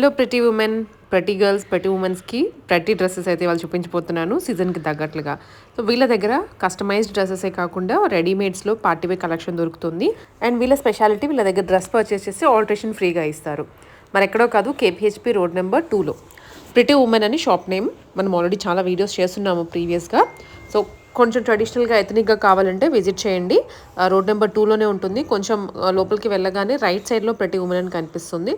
Hello ప్రతి women ప్రతి girls ప్రతి ఉమెన్స్కి ప్రతి డ్రెస్సెస్ అయితే వాళ్ళు చూపించిపోతున్నాను సీజన్కి తగ్గట్లుగా. సో వీళ్ళ దగ్గర కస్టమైజ్డ్ డ్రెస్సెసే కాకుండా రెడీమేడ్స్లో పార్టీ వేర్ కలెక్షన్ దొరుకుతుంది. అండ్ వీళ్ళ స్పెషాలిటీ వీళ్ళ దగ్గర డ్రెస్ పర్చేస్ చేసి ఆల్టరేషన్ ఫ్రీగా ఇస్తారు. మరి ఎక్కడో కాదు కేపీహెచ్పి రోడ్ నెంబర్ టూలో ప్రిటీ ఉమెన్ అని షాప్ నేమ్ మనం ఆల్రెడీ చాలా వీడియోస్ చేస్తున్నాము ప్రీవియస్గా సో కొంచెం ట్రెడిషనల్గా ఎథనిక్గా కావాలంటే విజిట్ చేయండి. రోడ్ నెంబర్ టూలోనే ఉంటుంది. కొంచెం లోపలికి వెళ్ళగానే రైట్ సైడ్లో ప్రతి ఉమెన్ అని కనిపిస్తుంది.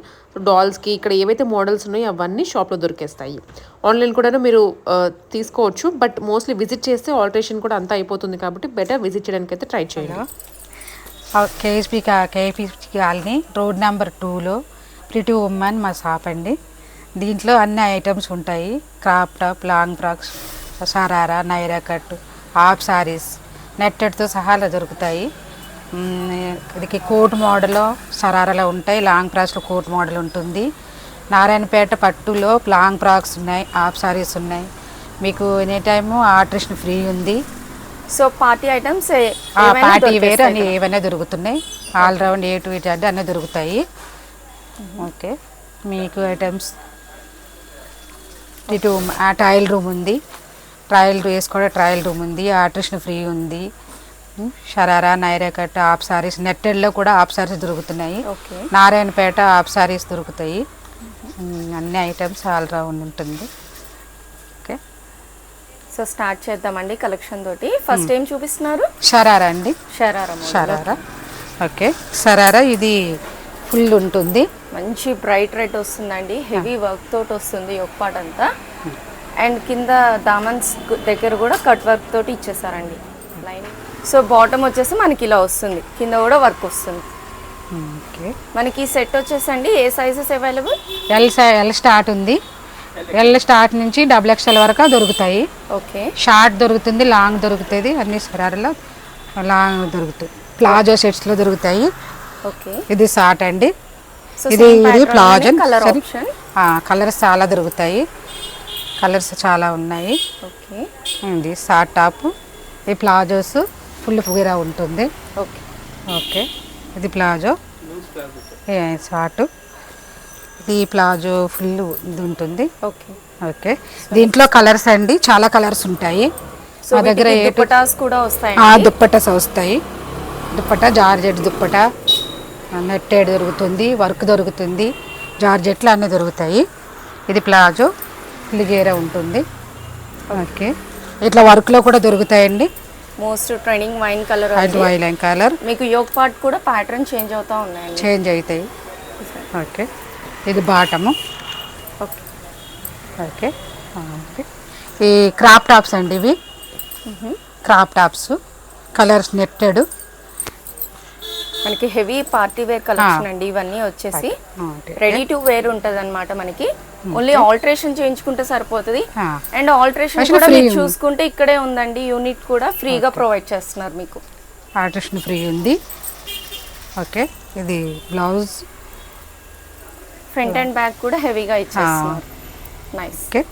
డాల్స్కి ఇక్కడ ఏవైతే మోడల్స్ ఉన్నాయో అవన్నీ షాప్లో దొరికేస్తాయి. ఆన్లైన్ కూడా మీరు తీసుకోవచ్చు. బట్ మోస్ట్లీ విజిట్ చేస్తే ఆల్టరేషన్ కూడా అంతా అయిపోతుంది కాబట్టి బెటర్ విజిట్ చేయడానికి అయితే ట్రై చేయండి. KSP KSP colony road number టూలో ప్రిటి ఉమెన్ మా షాప్ అండి. దీంట్లో అన్ని ఐటమ్స్ ఉంటాయి. Crop top long frocks sharara Naira cut half sarees నెట్టెడ్తో సహా అలా దొరుకుతాయి. మ్, ఇది కోట్ మోడల్ సరారాలో ఉంటాయి. లాంగ్ ఫ్రాక్స్లో కోట్ మోడల్ ఉంటుంది. నారాయణపేట పట్టులో లాంగ్ ఫ్రాక్స్ ఉన్నాయి హాఫ్ సారీస్ ఉన్నాయి. మీకు ఎనీ టైము ఆల్ట్రేషన్ ఫ్రీ ఉంది. So party items party wear అని ఏవైనా దొరుకుతున్నాయి. All round A to it అంటే అన్నీ దొరుకుతాయి. ఓకే. మీకు ఐటమ్స్. ఇటు ఆ ట్రయల్ రూమ్ ఉంది. ట్రయల్ వేసుకోవడం ట్రయల్ రూమ్ ఉంది ఆల్ట్రేషన్ ఫ్రీ ఉంది. షరారా నైరా కట్ ఆఫ్ సారీస్ నెట్టెడ్లో కూడా ఆఫ్ సారీస్ దొరుకుతున్నాయి. ఓకే. నారాయణపేట ఆఫ్ సారీస్ దొరుకుతాయి. అన్ని ఐటమ్స్ ఆల్ రౌండ్ ఉంటుంది. ఓకే. సో స్టార్ట్ చేద్దామండి కలెక్షన్ తోటి. ఫస్ట్ ఏం చూపిస్తున్నారు? షరారా అండి. షరారా. షరారా. ఓకే. షరారా ఇది ఫుల్ ఉంటుంది. మంచి బ్రైట్ రెడ్ వస్తుందండి. హెవీ వర్క్ తోటి వస్తుంది ఒక పాట అంతా అండ్ కింద దామన్స్ దగ్గర కూడా కట్ వర్క్ తోటి ఇచ్చేసారండి. లైన్ సో బాటమ్ వచ్చేసి మనకి ఇలా వస్తుంది. కింద కూడా వర్క్ వస్తుంది. ఓకే. మనకి సెట్ వచ్చేసండి. ఏ సైజెస్ అవైలబుల్? ఎల్ సై- ఎల్ స్టార్ట్ ఉంది. ఎల్ స్టార్ట్ నుంచి డబుల్ ఎక్స్ఎల్ వరకు దొరుకుతాయి. ఓకే. షార్ట్ దొరుకుతుంది లాంగ్ దొరుకుతుంది అన్ని శరాలలో లాంగ్ దొరుకుతాయి. ప్లాజో సెట్స్లో దొరుకుతాయి. ఓకే. ఇది షార్ట్ అండి. ఇది ఇది ప్లాజో కలర్ కలర్స్ చాలా దొరుకుతాయి. కలర్స్ చాలా ఉన్నాయి. ఓకే. ఇది షార్ట్ టాప్ ఈ ప్లాజోస్ ఫుల్ ఫుగిరా ఉంటుంది. ఓకే. ఓకే. ఇది ప్లాజో. షార్ట్ ఇది ప్లాజో ఫుల్ ఇది ఉంటుంది. ఓకే. ఓకే. దీంట్లో కలర్స్ అండి చాలా కలర్స్ ఉంటాయి. మా దగ్గర దుపటాస్ కూడా వస్తాయి దుప్పటాస్ వస్తాయి. దుప్పట జార్జెట్ దుప్పట. నెట్టేడ్ దొరుకుతుంది వర్క్ దొరుకుతుంది. జార్జెట్లు అన్నీ దొరుకుతాయి. ఇది ప్లాజో. లిగేరా ఉంటుంది. ఓకే. ఇట్లా వర్క్లో కూడా దొరుకుతాయండి. Most trending wine colour and violin colour మీకు యోగ్ పార్ట్ కూడా ప్యాటర్న్ చేంజ్ అవుతా ఉన్నాయండి. చేంజ్ అవుతాయి. ఓకే. ఇది బాటము. ఓకే. ఓకే. ఓకే. ఈ క్రాప్ టాప్స్ అండి ఇవి. Crop tops. Colours netted. మనకి హెవీ పార్టీ వేర్ కలెక్షన్ అండి ఇవన్నీ వచ్చేసి. రెడీ టు వేర్ ఉంటది అనమాట మనకి. ఓన్లీ ఆల్టరేషన్ చేయించుకుంటే సరిపోతుంది. అండ్ ఆల్టరేషన్ కూడా మీరు. చూసుకుంటే ఇక్కడే ఉందండి. యూనిట్ కూడా ఫ్రీగా ప్రొవైడ్ చేస్తున్నారు మీకు. ఆల్ట్రేషన్ ఫ్రీ ఉంది. ఓకే ఇది బ్లౌజ్ ఫ్రంట్ అండ్ బ్యాక్ కూడా హెవీగా ఇచ్చేస్తున్నారు. నైస్ ఓకే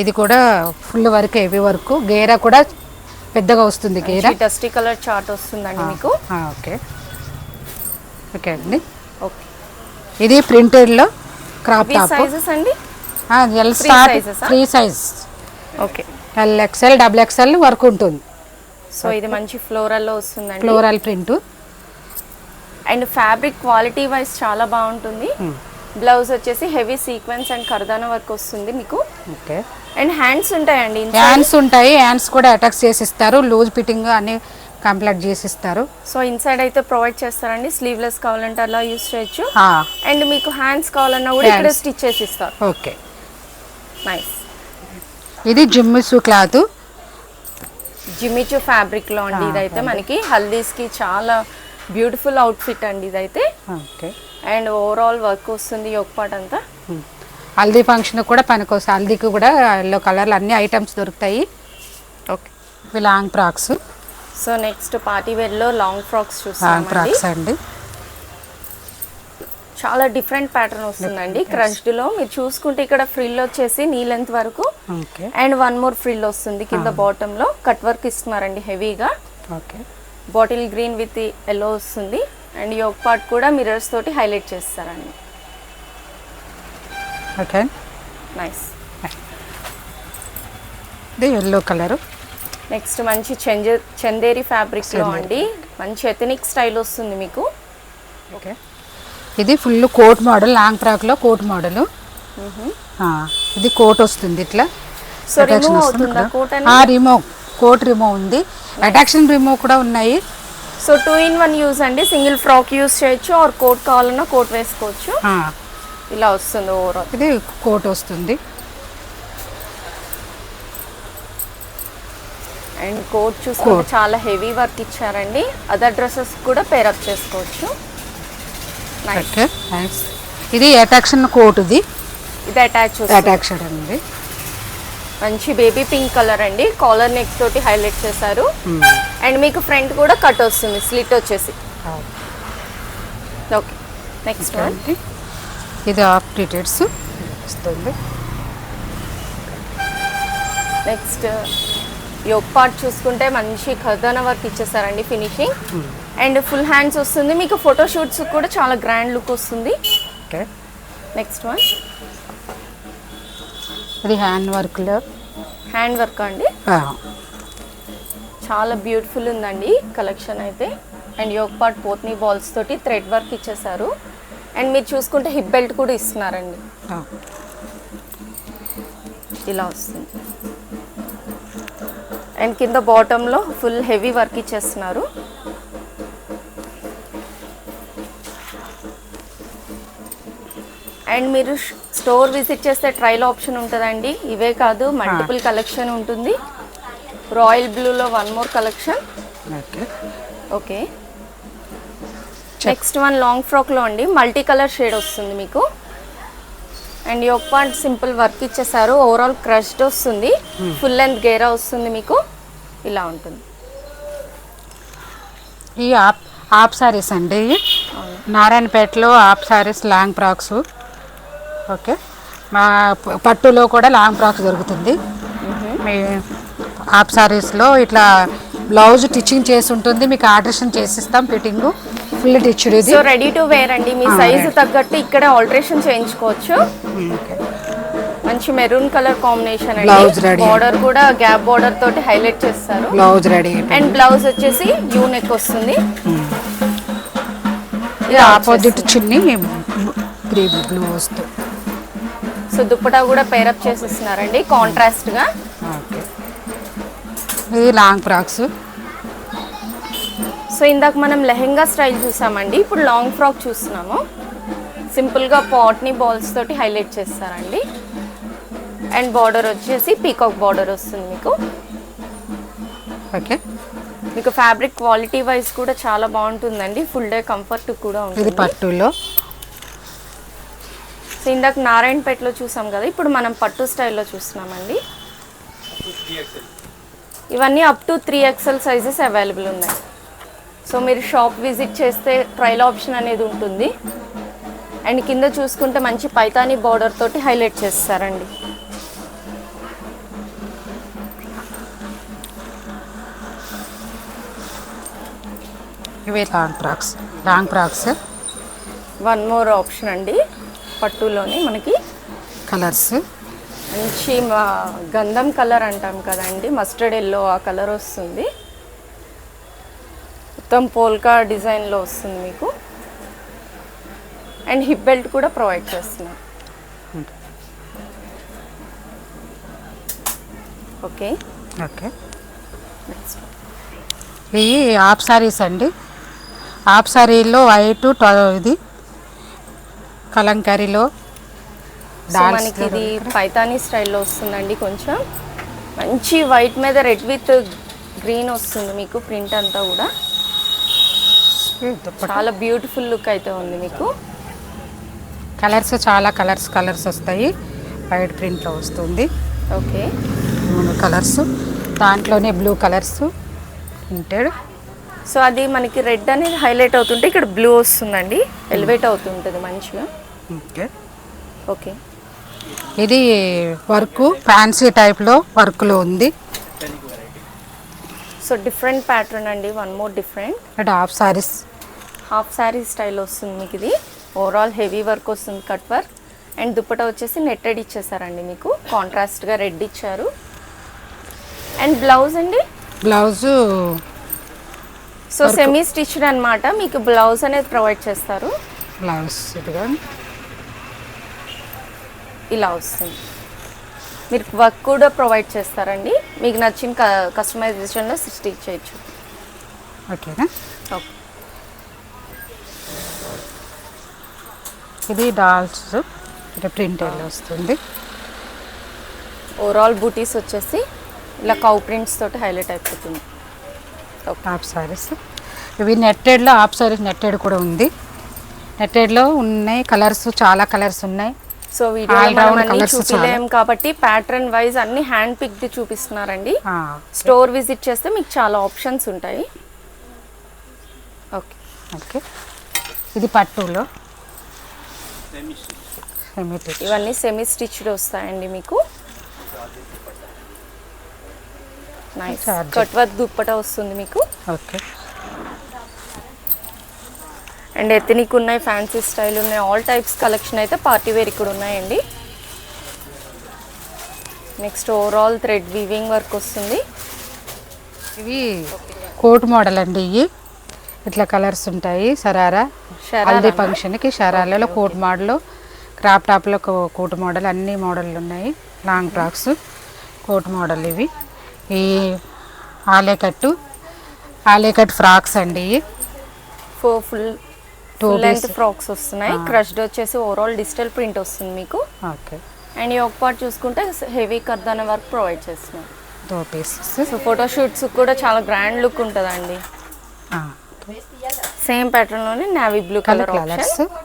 ఇది కూడా ఫుల్ వర్క్ హెవీ వర్క్. గేరా కూడా పెద్దగా వస్తుంది గేరా. డస్టీ కలర్ చార్ట్ వస్తుందండి మీకు. ఓకే ఓకే అండి. ఓకే ఇది ప్రింటెడ్లో క్రాప్ టాప్ సైజెస్ అండి? L start? Three size okay. L XL double XL work ఉంటుంది. సో ఇది మంచి ఫ్లోరల్లో వస్తుందండి. Floral print and fabric quality wise చాలా బాగుంటుంది. బ్లౌజ్ వచ్చేసి హెవీ సీక్వెన్స్ అండ్ కర్దాన వర్క్ వస్తుంది మీకు. ఓకే అండ్ హ్యాండ్స్ ఉంటాయండి. హ్యాండ్స్ ఉంటాయి. హ్యాండ్స్ కూడా అటాక్ చేసి ఇస్తారు. లూజ్ ఫిట్టింగ్ అన్ని కంప్లీట్ చేసి ఇస్తారు సో ఇన్సైడ్ అయితే ప్రొవైడ్ చేస్తారండి. స్లీవ్లెస్ కావాలంటే అలా యూస్ చేయొచ్చు. అండ్ మీకు హ్యాండ్స్ కావాలన్నా కూడా ఇక్కడ. స్టిచ్ చేసి ఇస్తారు. ఓకే. నైస్ ఇది జిమ్మిసు క్లాత్. జిమిచు ఫ్యాబ్రిక్లో అండి ఇదైతే మనకి. హల్దీస్కి చాలా బ్యూటిఫుల్ అవుట్ఫిట్ అండి ఇదైతే. ఓకే. అండ్ ఓవరాల్ వర్క్ వస్తుంది ఒక పాట అంతా. హల్దీ ఫంక్షన్ కూడా పనికొస్తాయి. హల్దీకి కూడా ఎల్లో కలర్లు అన్ని ఐటమ్స్ దొరుకుతాయి. ఓకే ఇవి long frocks so next party వేర్లో long frocks frocks అండి. చాలా డిఫరెంట్ ప్యాటర్న్ వస్తుందండి. క్రష్డ్లో మీరు చూసుకుంటే ఇక్కడ ఫ్రిల్ వచ్చేసి నీ లెంత్ వరకు. అండ్ వన్ మోర్ ఫ్రిల్ వస్తుంది కింద బాటమ్లో కట్ వర్క్ ఇస్తున్నారండి హెవీగా. Okay bottle green with yellow వస్తుంది. అండ్ యోగ్ పార్ట్ కూడా మిరర్స్ తోటి హైలైట్ చేస్తారండి. ఓకే నైస్ ఇది ఎల్లో కలరు నెక్స్ట్ మంచి చంజ చందేరి ఫ్యాబ్రిక్లో అండి. మంచి ఎథనిక్ స్టైల్ వస్తుంది మీకు. ఓకే. ఇది ఫుల్ కోట్ మోడల్ లాంగ్ ఫ్రాక్లో కోట్ మోడల్. ఇది కోట్ వస్తుంది ఇట్లా. So remove coat remove coat remove ఉంది. అటాక్షన్ రిమూవ్ కూడా ఉన్నాయి. So two in one use అండి. సింగిల్ ఫ్రాక్ యూజ్ చేయొచ్చు ఆర్ కోట్ కావాలన్నా కోట్ వేసుకోవచ్చు. ఇలా వస్తుంది ఓవరాల్. ఇది కోట్ వస్తుంది. అండ్ కోట్ చూసుకుంటే. చాలా హెవీ వర్క్ ఇచ్చారండి. అదర్ డ్రెస్సెస్ కూడా పేరప్ చేసుకోవచ్చు. నైస్ ఇది అటాక్షన్ కోట్ ఇది. ఇది అటాచ్ అటాక్షన్ ఉంది మంచి బేబీ పింక్ కలర్ అండి. కాలర్ నెక్ తోటి హైలైట్ చేశారు. అండ్ మీకు ఫ్రంట్ కూడా కట్ వస్తుంది స్లిట్ వచ్చేసి. ఓకే నెక్స్ట్ ఇది హాఫ్ ప్లీటెడ్స్ వస్తుంది. నెక్స్ట్ యోగ్ పార్ట్ చూసుకుంటే మంచి ఖజానా వర్క్ ఇచ్చేసారండి ఫినిషింగ్. అండ్ ఫుల్ హ్యాండ్స్ వస్తుంది. మీకు ఫోటో షూట్స్ కూడా చాలా గ్రాండ్ లుక్ వస్తుంది. ఓకే. Next one. ఇది హ్యాండ్ వర్క్లో హ్యాండ్ వర్క్ అండి. చాలా బ్యూటిఫుల్ ఉందండి కలెక్షన్ అయితే. అండ్ యోగ్ పార్ట్ పోత్నీ బాల్స్ తోటి థ్రెడ్ వర్క్ ఇచ్చేసారు. అండ్ మీరు చూసుకుంటే హిప్ బెల్ట్ కూడా ఇస్తున్నారండి. ఇలా వస్తుంది. అండ్ కింద బాటంలో ఫుల్ హెవీ వర్క్ ఇచ్చేస్తున్నారు. అండ్ మీరు స్టోర్ విజిట్ చేస్తే ట్రైల్ ఆప్షన్ ఉంటుందండి. ఇవే కాదు మల్టిపుల్ కలెక్షన్ ఉంటుంది. Royal బ్లూలో one more collection. Okay. Okay. Next one long ఫ్రాక్లో అండి మల్టీ కలర్ షేడ్ వస్తుంది మీకు. అండ్ యొక్క పార్ట్ సింపుల్ వర్క్ ఇచ్చేసారు. ఓవరాల్ క్రష్డ్ వస్తుంది. ఫుల్ లెంత్ గేరా వస్తుంది మీకు. ఇలా ఉంటుంది. ఈ ఆప్ ఆప్ సారీస్ అండి. నారాయణపేటలో half sarees long frocks okay. మా పట్టులో కూడా లాంగ్ ఫ్రాక్స్ దొరుకుతుంది. మీ ఆప్ సారీస్లో ఇట్లా బ్లౌజ్ స్టిచ్చింగ్ చేసి ఉంటుంది. మీకు ఆల్ట్రేషన్ చేసిస్తాం ఫిట్టింగ్. ఫుల్ టిచ్డ్ ఇది. సో రెడీ టు వేర్ అండి. మీ సైజు. తగ్గట్టు ఇక్కడే ఆల్టరేషన్ చేయించుకోవచ్చు. మంచి మెరూన్ కలర్ కాంబినేషన్ అండి. Ready. బార్డర్ కూడా గ్యాప్ బార్డర్ తోటి హైలైట్ చేస్తారు. బ్లౌజ్ రెడీ అండ్ బ్లౌజ్ వచ్చేసి యూ నెక్ వస్తుంది ఆపోజిట్ చున్నీ గ్రీన్ బ్లూ వస్తుంది. సో దుప్పటా కూడా పేరప్ చేసిస్తున్నారండి. కాంట్రాస్ట్గా. ఇది లాంగ్ ఫ్రాక్స్. సో ఇందాక మనం లెహెంగా స్టైల్ చూసామండి ఇప్పుడు లాంగ్ ఫ్రాక్ చూస్తున్నాము. సింపుల్గా పాట్ని బాల్స్ తోటి హైలైట్ చేస్తారండి. అండ్ బార్డర్ వచ్చేసి పీకాక్ బార్డర్ వస్తుంది మీకు. ఓకే. మీకు ఫ్యాబ్రిక్ క్వాలిటీ వైజ్ కూడా చాలా బాగుంటుందండి ఫుల్ డే కంఫర్ట్ కూడా ఇది ఉంటుంది పట్టులో. సో ఇందాక నారాయణపేటలో చూసాం కదా ఇప్పుడు మనం పట్టు స్టైల్లో చూస్తున్నామండి. ఇవన్నీ up to three XL sizes available ఉన్నాయి. సో మీరు షాప్ విజిట్ చేస్తే ట్రయల్ ఆప్షన్ అనేది ఉంటుంది. అండ్ కింద చూసుకుంటే మంచి పైతానీ బార్డర్ తోటి హైలైట్ చేస్తారండి. ఇవి long frocks long frocks one more option అండి. పట్టులోనే మనకి కలర్స్ మంచి మా- గంధం కలర్ అంటాం కదండి మస్టర్డ్ ఎల్లో ఆ కలర్ వస్తుంది. మొత్తం పోల్కా డిజైన్లో వస్తుంది మీకు. అండ్ హిప్ బెల్ట్ కూడా ప్రొవైడ్ చేస్తున్నారు ఓకే. ఓకే. ఇవి హాఫ్ సారీస్ అండి. హాఫ్ సారీలో వైట్ ఇది కలంకారీలో మనకి ఇది పైతానీ స్టైల్లో వస్తుందండి కొంచెం. మంచి వైట్ మీద రెడ్ విత్ గ్రీన్ వస్తుంది మీకు ప్రింట్ అంతా కూడా. చాలా బ్యూటిఫుల్ లుక్ అయితే ఉంది మీకు. కలర్స్ చాలా కలర్స్ కలర్స్ వస్తాయి. వైట్ ప్రింట్లో వస్తుంది. ఓకే. మూడు కలర్స్ దాంట్లోనే బ్లూ కలర్స్ ప్రింటెడ్ సో అది మనకి రెడ్ అనేది హైలైట్ అవుతుంటే ఇక్కడ బ్లూ వస్తుందండి. ఎలివేట్ అవుతుంటుంది మంచిగా. Okay okay. ఇది వర్క్ ఫ్యాన్సీ టైప్లో వర్క్లో ఉంది. సో డిఫరెంట్ ప్యాటర్న్ అండి వన్ మోర్ డిఫరెంట్. అంటే half saris half sari style వస్తుంది మీకు ఇది. ఓవరాల్ హెవీ వర్క్ వస్తుంది కట్ వర్క్. అండ్ దుప్పట వచ్చేసి నెట్టెడ్ ఇచ్చేసారండి మీకు. కాంట్రాస్ట్గా రెడ్ ఇచ్చారు. అండ్ బ్లౌజ్ అండి? బ్లౌజు సో సెమీ స్టిచ్డ్ అన్నమాట. మీకు బ్లౌజ్ అనేది ప్రొవైడ్ చేస్తారు. బ్లౌజ్ ఇదిగా. ఇలా వస్తుంది. మీరు వర్క్ కూడా ప్రొవైడ్ చేస్తారండి. మీకు నచ్చిన కస్టమైజేషన్లో స్టిచ్ చేయొచ్చు. ఓకేనా? ఓకే. ఇది డాల్స్ ఇది ప్రింట్ వస్తుంది. ఓవరాల్ బూటీస్ వచ్చేసి ఇలా కౌ ప్రింట్స్ తోటి హైలైట్ అయిపోతుంది. హాఫ్ సారీస్ ఇవి నెట్టెడ్లో హాఫ్ సారీస్ నెట్టెడ్ కూడా ఉంది. నెట్టెడ్లో ఉన్నాయి కలర్స్ చాలా కలర్స్ ఉన్నాయి. సో వీడియో మనం అన్ని చూపిలేం కాబట్టి ప్యాటర్న్ వైజ్ అన్ని హ్యాండ్ పిక్డ్ చూపిస్తున్నారండి. స్టోర్ విజిట్ చేస్తే మీకు చాలా ఆప్షన్స్ ఉంటాయి. ఓకే ఓకే ఇది పట్టులో. ఇవన్నీ సెమీ స్టిచ్డ్ వస్తాయండి మీకు. నైస్. కట్ వర్క్ దుప్పట వస్తుంది మీకు. ఓకే అండ్ ఎథనిక్ ఉన్నాయి ఫ్యాన్సీ స్టైల్ ఉన్నాయి ఆల్ టైప్స్ కలెక్షన్ అయితే పార్టీ వేర్ ఇక్కడ ఉన్నాయండి. Next overall thread weaving work వస్తుంది. ఇవి కోట్ మోడల్ అండి ఇవి. ఇట్లా కలర్స్ ఉంటాయి సరారా. హల్దీ? ఫంక్షన్కి షరాలలో కోట్ మోడల్ క్రాప్ టాప్లో కోట్ మోడల్ అన్ని మోడళ్ళు ఉన్నాయి. లాంగ్ ఫ్రాక్స్ కోట్ మోడల్ ఇవి. ఈ ఆలేకట్టు ఆలేకట్ ఫ్రాక్స్ అండి four full full length. Frocks వస్తున్నాయి. క్రష్డ్ వచ్చేసి ఓవరాల్ డిజిటల్ ప్రింట్ వస్తుంది మీకు. ఓకే అండ్ ఈ ఒక పార్ట్ చూసుకుంటే హెవీ కర్దాన వర్క్ ప్రొవైడ్ చేస్తున్నారు దో పీసెస్ సో ఫోటోషూట్స్ కూడా చాలా గ్రాండ్ లుక్ ఉంటుందండి. Same ప్యాటర్న్లోనే navy blue colour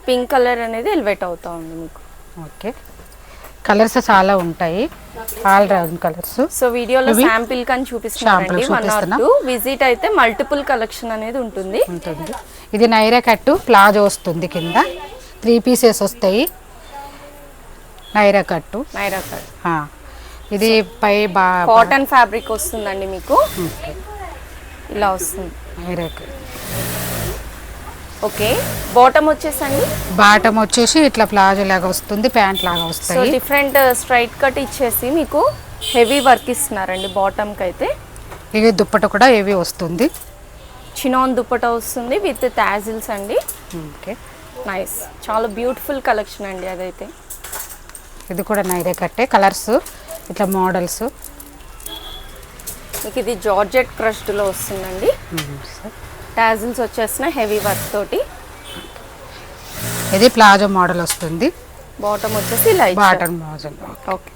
pink colour అనేది ఎలివేట్ అవుతా ఉంది మీకు. ఓకే కలర్స్ చాలా ఉంటాయి. ఆల్ రౌండ్ కలర్స్ సో వీడియోలో? శాంపిల్ కానీ చూపిస్తున్నారండి Sample వన్ ఆర్ చూపిస్తున్నా. టూ విజిట్ అయితే మల్టిపుల్ కలెక్షన్ అనేది ఉంటుంది. ఉంటుంది. ఇది నైరా కట్టు ప్లాజో వస్తుంది కింద. త్రీ పీసెస్ వస్తాయి. నైరా కట్టు. నైరా కట్ ఆ. ఇది పై బా కాటన్ ఫ్యాబ్రిక్ వస్తుందండి మీకు. ఇలా వస్తుంది. నైరా కట్. ఓకే. బాటమ్ వచ్చేసండి. బాటమ్ వచ్చేసి ఇట్లా ప్లాజో లాగా వస్తుంది ప్యాంట్ లాగా సో వస్తాయి. డిఫరెంట్ స్ట్రైట్ కట్ ఇచ్చేసి మీకు హెవీ వర్క్ ఇస్తున్నారండి బాటమ్కి అయితే ఇవి దుప్పట కూడా ఇవి వస్తుంది. చినాన్ దుప్పట వస్తుంది విత్ తాజిల్స్ అండి. ఓకే. నైస్. చాలా బ్యూటిఫుల్ కలెక్షన్ అండి అదైతే. ఇది కూడా నైరా కట్టే. కలర్స్ ఇట్లా మోడల్స్. మీకు ఇది జార్జెట్ క్రష్డ్లో వస్తుందండి. టాజిల్స్ వచ్చేసిన హెవీ వర్క్ తోటి. ఇది ప్లాజో మోడల్ వస్తుంది. బాటమ్ వచ్చేసి లైట్ బాటమ్ మోడల్ ఓకే